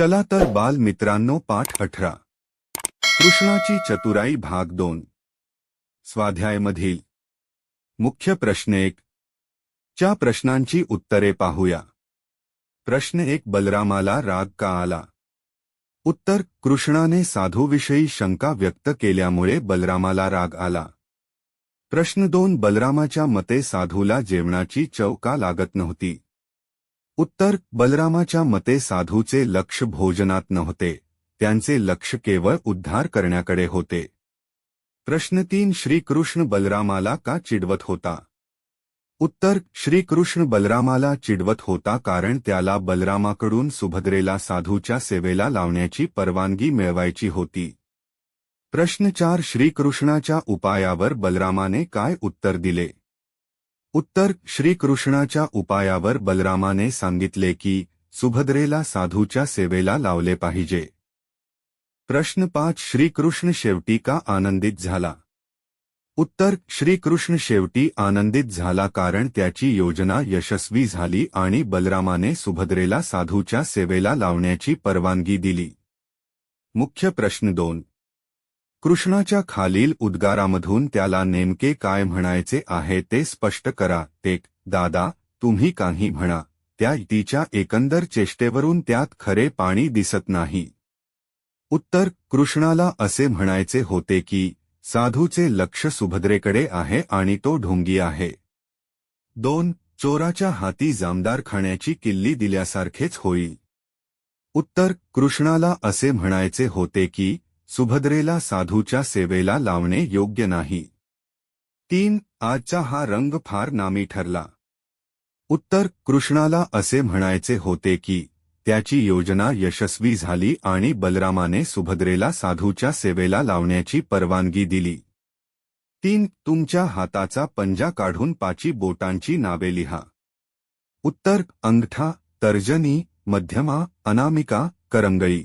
चला तर बाल मित्रांनो पाठ अठरा. कृष्णाची चतुराई भाग दोन. स्वाध्यायमधील मुख्य प्रश्न एक. च्या प्रश्नांची उत्तरे पाहूया. प्रश्न एक बलरामाला राग का आला? उत्तर कृष्णाने साधूविषयी शंका व्यक्त केल्यामुळे बलरामाला राग आला. प्रश्न दोन बलरामाच्या मते साधूला जेवणाची चव का लागत नव्हती? उत्तर बलरामाच्या मते साधूचे लक्ष भोजनात नव्हते. त्यांचे लक्ष केवळ उद्धार करण्याकडे होते. प्रश्न तीन श्रीकृष्ण बलरामाला का चिडवत होता? उत्तर श्रीकृष्ण बलरामाला चिडवत होता कारण त्याला बलरामाकडून सुभद्रेला साधूच्या सेवेला लावण्याची परवानगी मिळवायची होती. प्रश्न चार श्रीकृष्णाच्या उपायावर बलरामाने काय उत्तर दिले? उत्तर श्रीकृष्णाच्या उपायावर बलरामाने सांगितले की सुभद्रेला साधूच्या सेवेला लावले पाहिजे. प्रश्न पाच श्रीकृष्ण शेवटी का आनंदित झाला? उत्तर श्रीकृष्ण शेवटी आनंदित झाला कारण त्याची योजना यशस्वी झाली आणि बलरामाने सुभद्रेला साधूच्या सेवेला लावण्याची परवानगी दिली. मुख्य प्रश्न दोन कृष्णाच्या खालील उद्गारामधून त्याला नेमके काय म्हणायचे आहे ते स्पष्ट करा एक दादा तुम्ही काही म्हणा त्या तिच्या एकंदर चेष्टेवरून त्यात खरे पाणी दिसत नाही. उत्तर कृष्णाला असे म्हणायचे होते की साधूचे लक्ष सुभद्रेकडे आहे आणि तो ढोंगी आहे. दोन चोराच्या हाती जामदार खाण्याची किल्ली दिल्यासारखेच होईल. उत्तर कृष्णाला असे म्हणायचे होते की सुभद्रेला साधूच्या सेवेला लावणे योग्य नाही. तीन आजचा हा रंग फार नामी ठरला. उत्तर कृष्णाला असे म्हणायचे होते की त्याची योजना यशस्वी झाली आणि बलरामाने सुभद्रेला साधूच्या सेवेला लावण्याची परवानगी दिली. तीन तुमच्या हाताचा पंजा काढून पाची बोटांची नावे लिहा. उत्तर अंगठा तर्जनी मध्यमा अनामिका करंगळी.